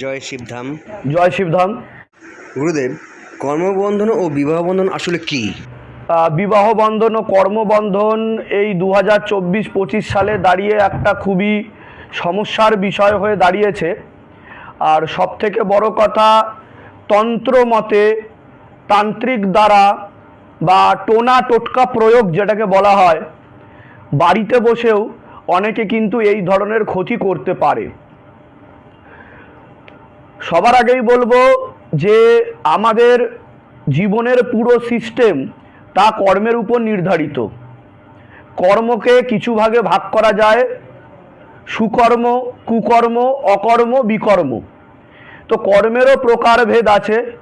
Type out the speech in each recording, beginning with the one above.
জয় শিবধাম জয় শিবধাম গুরুদেব কর্মবন্ধন ও বিবাহ বন্ধন আসলে কি? বিবাহ বন্ধন ও কর্মবন্ধন এই দু হাজার চব্বিশ পঁচিশ সালে দাঁড়িয়ে একটা খুবই সমস্যার বিষয় হয়ে দাঁড়িয়েছে। আর সব থেকে বড় কথা তন্ত্র মতে তান্ত্রিক দ্বারা বা টোনা টোটকা প্রয়োগ যেটাকে বলা হয় বাড়িতে বসেও অনেকে কিন্তু এই ধরনের ক্ষতি করতে পারে। সবার আগেই বলব যে আমাদের জীবনের পুরো সিস্টেম তা কর্মের উপর নির্ধারিত। কর্মকে কিছু ভাগে ভাগ করা যায়, সুকর্ম, কুকর্ম, অকর্ম, বিকর্ম। তো কর্মেরও প্রকারভেদ আছে,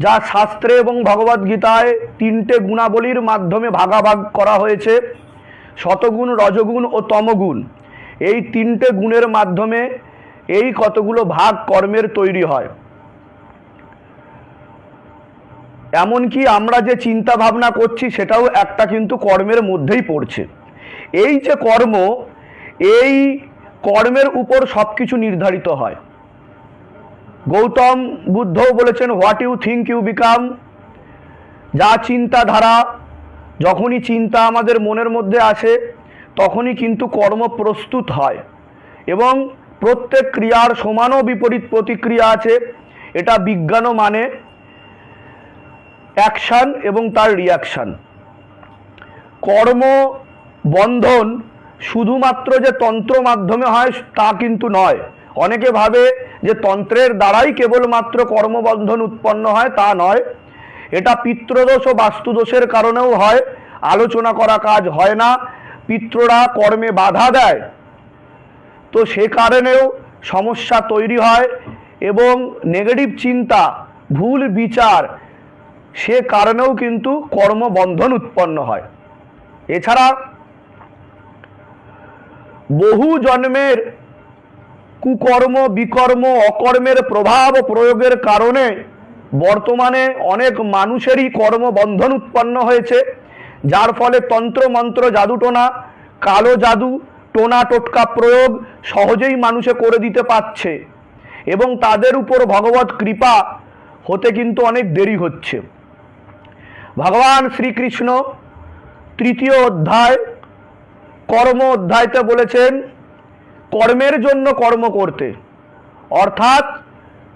যা শাস্ত্রে এবং ভগবদ্গীতায় তিনটে গুণাবলীর মাধ্যমে ভাগাভাগ করা হয়েছে, শতগুণ, রজগুণ ও তমগুণ। এই তিনটে গুণের মাধ্যমে এই কতগুলো ভাগ কর্মের তৈরি হয়। এমনকি আমরা যে চিন্তা ভাবনা করছি, সেটাও একটা কিন্তু কর্মের মধ্যেই পড়ছে। এই যে কর্ম, এই কর্মের উপর সব কিছু নির্ধারিত হয়। গৌতম বুদ্ধও বলেছেন what you think you become যা চিন্তাধারা যখনই চিন্তা আমাদের মনের মধ্যে আসে, তখনই কিন্তু কর্ম প্রস্তুত হয়। এবং প্রত্যেক ক্রিয়ার সমান ও বিপরীত প্রতিক্রিয়া আছে। এটা বিজ্ঞানও মানে অ্যাকশান এবং তার রিয়াকশান। কর্ম বন্ধন শুধুমাত্র যে তন্ত্র মাধ্যমে হয় তা কিন্তু নয়। অনেকে ভাবে যে তন্ত্রের দ্বারাই কেবলমাত্র কর্মবন্ধন উৎপন্ন হয়, তা নয়। এটা পিত্রদোষ ও বাস্তুদোষের কারণেও হয়। আলোচনা করা কাজ হয় না। পিত্ররা কর্মে বাধা দেয়। তো সে কারণেও সমস্যা তৈরি হয় এবং নেগেটিভ চিন্তা, ভুল বিচার, সে কারণেও কিন্তু কর্মবন্ধন উৎপন্ন হয়। এছাড়া বহু জন্মের কুকর্ম, বিকর্ম, অকর্মের প্রভাব প্রয়োগের কারণে বর্তমানে অনেক মানুষেরই কর্মবন্ধন উৎপন্ন হয়েছে, যার ফলে তন্ত্র মন্ত্র জাদুটোনা, কালো জাদু টোনা টোটকা প্রয়োগ সহজেই মানুষে করে দিতে পারছে। এবং তাদের উপর ভগবত কৃপা হতে কিন্তু অনেক দেরি হচ্ছে। ভগবান শ্রীকৃষ্ণ তৃতীয় অধ্যায়, কর্ম অধ্যায়তে বলেছেন, কর্মের জন্য কর্ম করতে। অর্থাৎ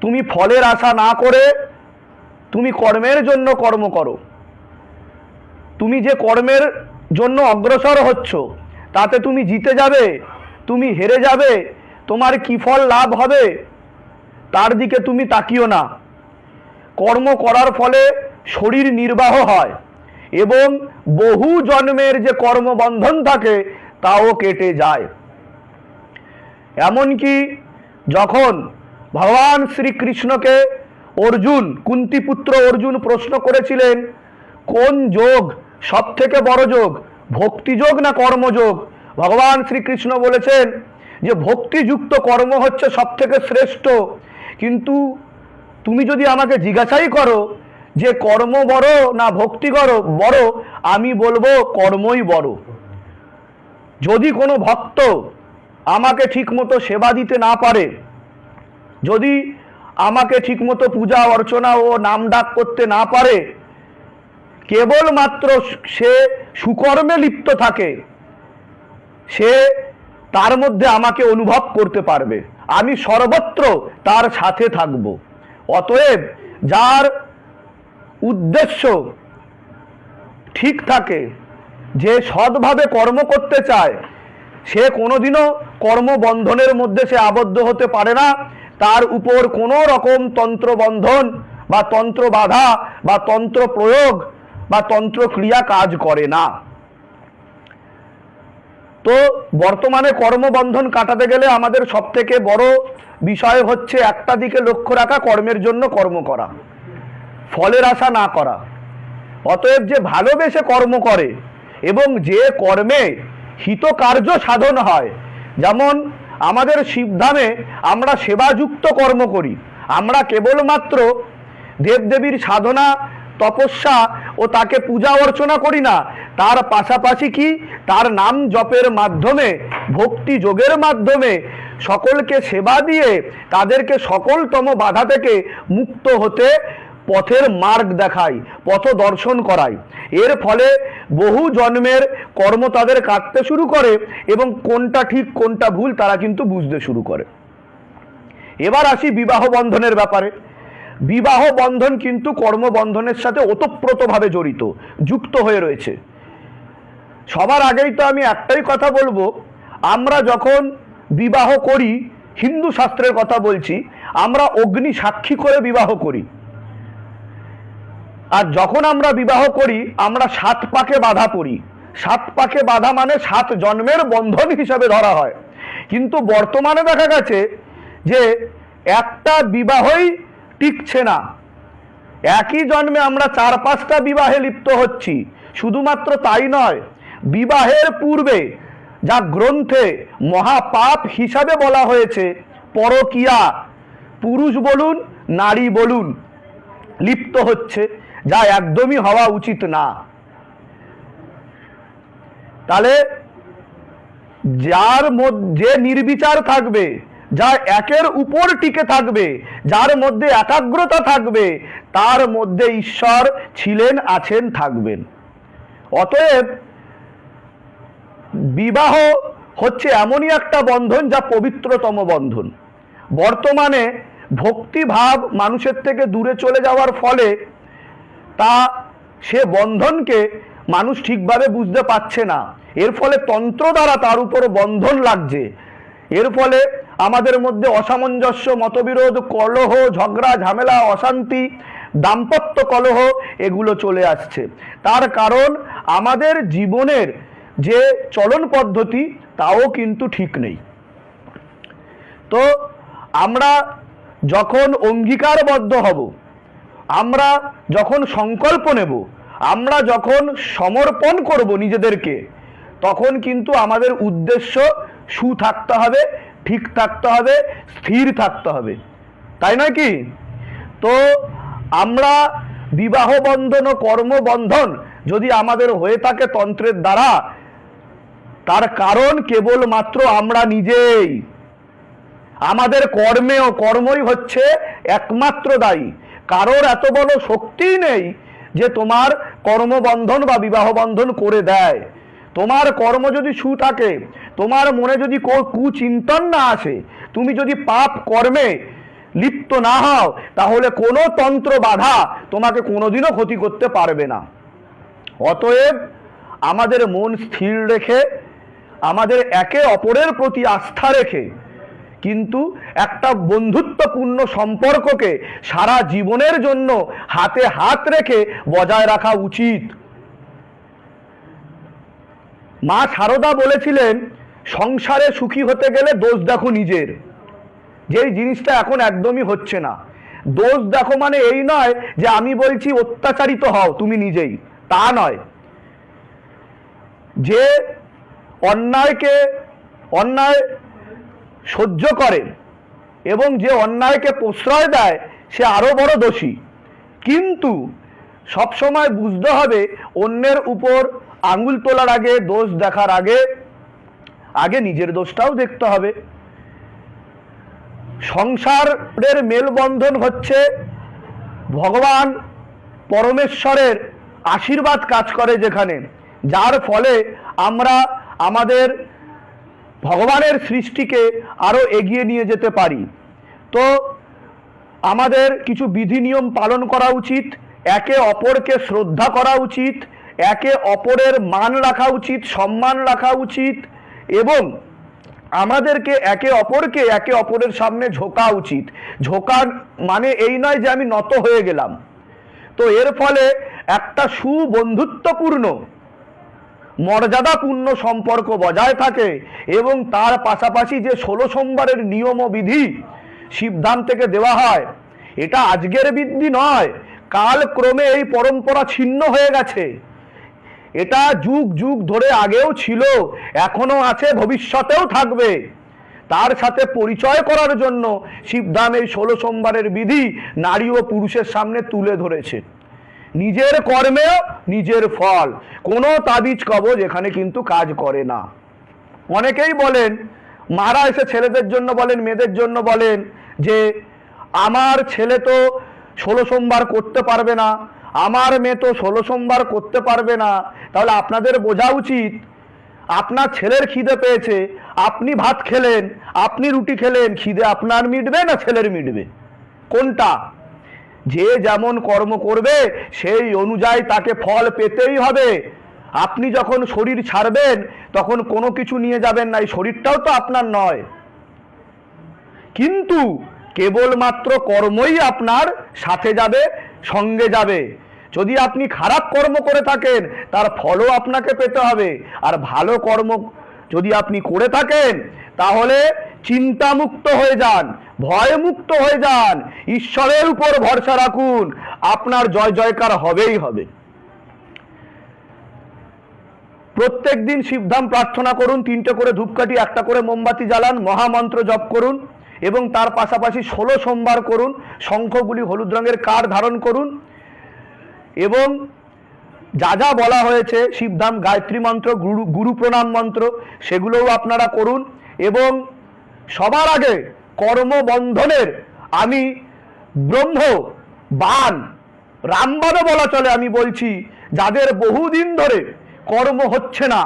তুমি ফলের আশা না করে তুমি কর্মের জন্য কর্ম করো। তুমি যে কর্মের জন্য অগ্রসর হচ্ছ তাতে তুমি জিতে যাবে, তুমি হেরে যাবে, তোমার কি ফল লাভ হবে? তার দিকে তুমি তাকিও না। কর্ম করার ফলে শরীর নির্বাহ হয় এবং বহু জন্মের যে কর্মবন্ধন থাকে, তাও কেটে যায়। এমনকি যখন ভগবান শ্রীকৃষ্ণকে অর্জুন, কুন্তিপুত্র অর্জুন প্রশ্ন করেছিলেন, কোন যোগ সব থেকে বড় যোগ? ভক্তিযোগ না কর্মযোগ? ভগবান শ্রীকৃষ্ণ বলেছেন যে ভক্তিযুক্ত কর্ম হচ্ছে সব থেকে শ্রেষ্ঠ। কিন্তু তুমি যদি আমাকে জিজ্ঞাসাই করো যে কর্ম বড় না ভক্তি করো, বড়, আমি বলব কর্মই বড়। যদি কোনো ভক্ত আমাকে ঠিকমতো সেবা দিতে না পারে, যদি আমাকে ঠিকমতো পূজা অর্চনা ও নাম ডাক করতে না পারে কেবলমাত্র সে সুকর্মে লিপ্ত থাকে, সে তার মধ্যে আমাকে অনুভব করতে পারবে। আমি সর্বত্র তার সাথে থাকব। অতএব যার উদ্দেশ্য ঠিক থাকে, যে সৎভাবে কর্ম করতে চায়, সে কোনোদিনও কর্মবন্ধনের মধ্যে সে আবদ্ধ হতে পারে না। তার উপর কোনো রকম তন্ত্রবন্ধন বা তন্ত্র বাধা বা তন্ত্র প্রয়োগ বা তন্ত্র ক্রিয়া কাজ করে না। তো বর্তমানে কর্মবন্ধন কাটাতে গেলে আমাদের সব থেকে বড় বিষয় হচ্ছে একটা দিকে লক্ষ্য রাখা, কর্মের জন্য কর্ম করা, ফলের আশা না করা। অতএব যে ভালোবেসে কর্ম করে এবং যে কর্মে হিতকার্য সাধন হয়, যেমন আমাদের শিবধামে আমরা সেবাযুক্ত কর্ম করি, আমরা কেবলমাত্র দেবদেবীর সাধনা, তপস্যা ও তাকে পূজা অর্চনা করি না। তার পাশাপাশি কি? তার নাম জপের মাধ্যমে, ভক্তি যোগের মাধ্যমে সকলকে সেবা দিয়ে তাদেরকে সকলতম বাধা থেকে মুক্ত হতে পথের মার্গ দেখাই, পথ দর্শন করাই। এর ফলে বহু জন্মের কর্ম তাদের কাটতে শুরু করে এবং কোনটা ঠিক, কোনটা ভুল তারা কিন্তু বুঝতে শুরু করে। এবার আসি বিবাহ বন্ধনের ব্যাপারে। বিবাহ বন্ধন কিন্তু কর্মবন্ধনের সাথে ওতপ্রোতভাবে জড়িত, যুক্ত হয়ে রয়েছে। সবার আগেই তো আমি একটাই কথা বলব, আমরা যখন বিবাহ করি, হিন্দু শাস্ত্রের কথা বলছি, আমরা অগ্নি সাক্ষী করে বিবাহ করি। আর যখন আমরা বিবাহ করি, আমরা সাত পাকে বাধা পড়ি। সাত পাকে বাধা মানে সাত জন্মের বন্ধন হিসাবে ধরা হয়। কিন্তু বর্তমানে দেখা গেছে যে একটা বিবাহই টিকছে না। একই জন্মে আমরা চার পাঁচটা বিবাহে লিপ্ত হচ্ছি। শুধুমাত্র তাই নয়, বিবাহের পূর্বে যা গ্রন্থে মহাপাপ হিসাবে বলা হয়েছে, পরকিয়া, পুরুষ বলুন, নারী বলুন, লিপ্ত হচ্ছে, যা একদমই হওয়া উচিত না। তাহলে যার মধ্যে নির্বিচার থাকবে যা একের উপর টিকে থাকবে, যার মধ্যে একাগ্রতা থাকবে, তার মধ্যে ঈশ্বর ছিলেন, আছেন, থাকবেন। অতএব বিবাহ হচ্ছে এমনই একটা বন্ধন যা পবিত্রতম বন্ধন। বর্তমানে ভক্তিভাব মানুষের থেকে দূরে চলে যাওয়ার ফলে তা সে বন্ধনকে মানুষ ঠিকভাবে বুঝতে পারছে না। এর ফলে তন্ত্র দ্বারা তার উপর বন্ধন লাগছে। এর ফলে আমাদের মধ্যে অসামঞ্জস্য, মতবিরোধ, কলহ, ঝগড়া, ঝামেলা, অশান্তি, দাম্পত্য কলহ এগুলো চলে আসছে। তার কারণ আমাদের জীবনের যে চলন পদ্ধতি তাও কিন্তু ঠিক নেই। তো আমরা যখন অঙ্গীকারবদ্ধ হব, আমরা যখন সংকল্প নেব, আমরা যখন সমর্পণ করব নিজেদেরকে, তখন কিন্তু আমাদের উদ্দেশ্য সু থাকতে হবে ঠিক থাকতে হবে, স্থির থাকতে হবে। তাই নয় কি? তো আমরা বিবাহ বন্ধন ও কর্মবন্ধন যদি আমাদের হয়ে থাকে তন্ত্রের দ্বারা, তার কারণ কেবলমাত্র আমরা নিজেই। আমাদের কর্মে ও কর্মই হচ্ছে একমাত্র দায়ী। কারোর এত বড় শক্তিই নেই যে তোমার কর্মবন্ধন বা বিবাহ বন্ধন করে দেয়। তোমার কর্ম যদি সু থাকে, তোমার মনে যদি কুচিন্তন না আসে, তুমি যদি পাপ কর্মে লিপ্ত না হও, তাহলে কোনো তন্ত্র বাধা তোমাকে কোনোদিনও ক্ষতি করতে পারবে না। অতএব আমাদের মন স্থির রেখে, আমাদের একে অপরের প্রতি আস্থা রেখে, কিন্তু একটা বন্ধুত্বপূর্ণ সম্পর্ককে সারা জীবনের জন্য হাতে হাত রেখে বজায় রাখা উচিত। মা সারদা বলেছিলেন, সংসারে সুখী হতে গেলে দোষ দেখো নিজের। যেই জিনিসটা এখন একদমই হচ্ছে না। দোষ দেখো মানে এই নয় যে আমি বলছি অত্যাচারিত হও তুমি নিজেই, তা নয়। যে অন্যায়কে, অন্যায় সহ্য করে এবং যে অন্যায়কে প্রশ্রয় দেয়, সে আরও বড় দোষী। কিন্তু সবসময় বুঝতে হবে অন্যের উপর আঙুল তোলার আগে, দোষ দেখার আগে আগে নিজের দোষটাও দেখতে হবে। সংসারের মেলবন্ধন হচ্ছে ভগবান পরমেশ্বরের আশীর্বাদ কাজ করে যেখানে। যার ফলে আমরা আমাদের ভগবানের সৃষ্টিকে আরও এগিয়ে নিয়ে যেতে পারি। তো আমাদের কিছু বিধি নিয়ম পালন করা উচিত, একে অপরকে শ্রদ্ধা করা উচিত একে অপরের মান রাখা উচিত, সম্মান রাখা উচিত এবং আমাদেরকে একে অপরকে একে অপরের সামনে ঝোঁকা উচিত। ঝোঁকার মানে এই নয় যে আমি নত হয়ে গেলাম। তো এর ফলে একটা সুবন্ধুত্বপূর্ণ, মর্যাদাপূর্ণ সম্পর্ক বজায় থাকে এবং তার পাশাপাশি যে ষোলো সোমবারের নিয়ম ও বিধি শিবধাম থেকে দেওয়া হয়, এটা আজকের বৃদ্ধি নয় কাল ক্রমে এই পরম্পরা ছিন্ন হয়ে গেছে। এটা যুগ যুগ ধরে আগেও ছিল, এখনও আছে, ভবিষ্যতেও থাকবে। তার সাথে পরিচয় করার জন্য শিবধাম এই ষোলো সোমবারের বিধি নারী ও পুরুষের সামনে তুলে ধরেছে। নিজের কর্মেও নিজের ফল, কোনো তাবিজ কবজ এখানে কিন্তু কাজ করে না। অনেকেই বলেন, মারা এসে ছেলেদের জন্য বলেন, মেয়েদের জন্য বলেন, যে আমার ছেলে তো ষোলো সোমবার করতে পারবে না আমার মেয়ে তো ষোলো সোমবার করতে পারবে না। তাহলে আপনাদের বোঝা উচিত। আপনার ছেলের খিদে পেয়েছে। আপনি ভাত খেলেন, আপনি রুটি খেলেন, খিদে আপনার মিটবে না ছেলের মিটবে? কোনটা? যে যেমন কর্ম করবে, সেই অনুযায়ী তাকে ফল পেতেই হবে। আপনি যখন শরীর ছাড়বেন, তখন কোনো কিছু নিয়ে যাবেন না। এই শরীরটাও তো আপনার নয়। কিন্তু কেবলমাত্র কর্মই আপনার সাথে যাবে সঙ্গে যাবে। যদি আপনি খারাপ কর্ম করে থাকেন, তার ফলও আপনাকে পেতে হবে। আর ভালো কর্ম যদি আপনি করে থাকেন, তাহলে চিন্তামুক্ত হয়ে যান, ভয়মুক্ত হয়ে যান। ঈশ্বরের উপর ভরসা রাখুন। আপনার জয় জয়কার হবেই হবে। প্রত্যেক দিন শিবধাম প্রার্থনা করুন, তিনটে করে ধূপকাঠি, একটা করে মোমবাতি জ্বালান, মহামন্ত্র জপ করুন। এবং তার পাশাপাশি ষোলো সোমবার করুন, শঙ্খগুলি হলুদ রঙের কার ধারণ করুন। এবং যা যা বলা হয়েছে, শিবধাম গায়ত্রী মন্ত্র, গুরু গুরু প্রণাম মন্ত্র, সেগুলোও আপনারা করুন। এবং সবার আগে কর্মবন্ধনের আমি ব্রহ্ম, বান রামবানও বলা চলে, আমি বলছি, যাদের বহুদিন ধরে কর্ম হচ্ছে না,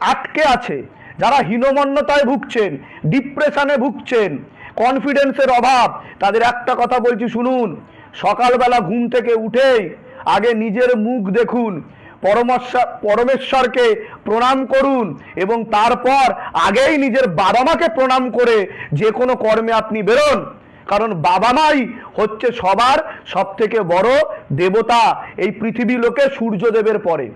আটকে আছে, যারা হীনমন্যতায় ভুগছেন ডিপ্রেশনে ভুগছেন কনফিডেন্সের অভাব। তাদের একটা কথা বলছি, শুনুন। সকালবেলা ঘুম থেকে উঠেই আগে নিজের মুখ দেখুন পরমেশ্বর পরমেশ্বরকে প্রণাম করুন এবং তারপর আগেই নিজের বাবা মাকে প্রণাম করে যে কোনো কর্মে আপনি বেরোন। কারণ বাবা মাই হচ্ছে সবার সব থেকে বড় দেবতা। এই পৃথিবী লোকে সূর্যদেবের পরে।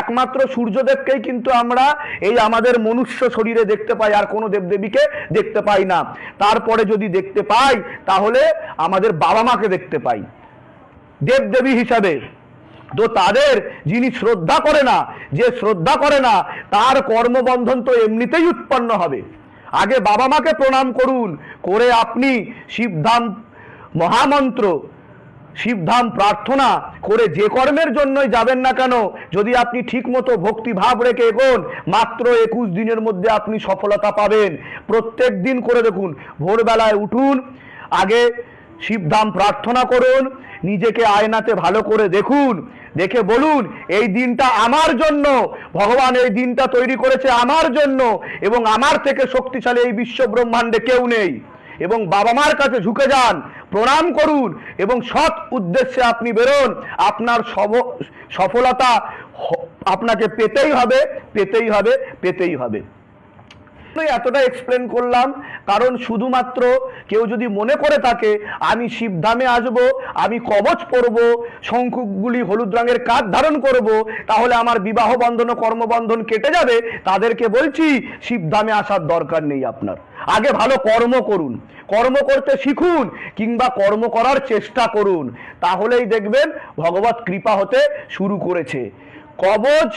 একমাত্র সূর্যদেবকেই কিন্তু আমরা এই আমাদের মনুষ্য শরীরে দেখতে পাই, আর কোনো দেবদেবীকে দেখতে পাই না। তারপরে যদি দেখতে পাই, তাহলে আমাদের বাবা মাকে দেখতে পাই। দেবদেবী হিসাবে। তো তাদের যিনি শ্রদ্ধা করে না, যে শ্রদ্ধা করে না, তার কর্মবন্ধন তো এমনিতেই উৎপন্ন হবে। আগে বাবা মাকে প্রণাম করুন। করে আপনি শিবধাম মহামন্ত্র শিবধাম প্রার্থনা করে যে কর্মের জন্যই যাবেন না কেন, যদি আপনি ঠিকমতো ভক্তি ভাব রেখে এগোন, মাত্র একুশ দিনের মধ্যে আপনি সফলতা পাবেন। প্রত্যেক দিন করে দেখুন, ভোরবেলায় উঠুন, আগে শিবধাম প্রার্থনা করুন নিজেকে আয়নাতে ভালো করে দেখুন, দেখে বলুন, এই দিনটা আমার জন্য, ভগবান এই দিনটা তৈরি করেছে আমার জন্য, এবং আমার থেকে শক্তিশালী এই বিশ্ব ব্রহ্মাণ্ডে কেউ নেই। এবং বাবা মার কাছে ঝুঁকে যান, প্রণাম করুন, এবং সৎ উদ্দেশ্যে আপনি বেরোন, আপনার সব- সফলতা আপনাকে পেতেই হবে পেতেই হবে পেতেই হবে। আমি এতটা এক্সপ্লেন করলাম। কারণ শুধুমাত্র কেউ যদি মনে করে থাকে, আমি শিবধামে আসব, আমি কবচ পরব শঙ্কুগুলি হলুদ রঙের কাঠ ধারণ করব, তাহলে আমার বিবাহ বন্ধন ও কর্মবন্ধন কেটে যাবে। তাদেরকে বলছি শিবধামে আসার দরকার নেই আপনার। আগে ভালো কর্ম করুন। কর্ম করতে শিখুন, কিংবা কর্ম করার চেষ্টা করুন। তাহলেই দেখবেন ভগবত কৃপা হতে শুরু করেছে। কবচ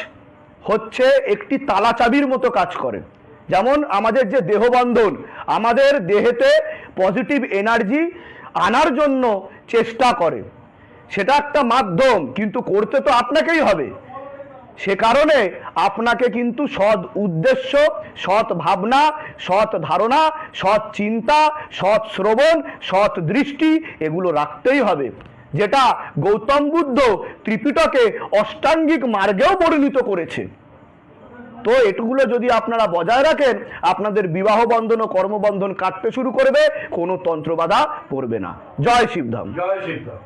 হচ্ছে একটি তালা চাবির মতো কাজ করে। যেমন আমাদের যে দেহবন্ধন, আমাদের দেহেতে পজিটিভ এনার্জি আনার জন্য চেষ্টা করে। সেটা একটা মাধ্যম, কিন্তু করতে তো আপনাকেই হবে। সে কারণে আপনাকে কিন্তু সৎ উদ্দেশ্য, সৎ ভাবনা, সৎ ধারণা, সৎ চিন্তা, সৎ শ্রবণ, সৎ দৃষ্টি, এগুলো রাখতেই হবে। যেটা গৌতম বুদ্ধ ত্রিপিটকে অষ্টাঙ্গিক মার্গেও পরিণত করেছে। তো এটুগুলো যদি আপনারা বজায় রাখেন, আপনাদের বিবাহ বন্ধন ও কর্মবন্ধন কাটতে শুরু করবে, কোনো তন্ত্রবাধা পড়বে না। জয় শিবধাম। জয় শিবধাম।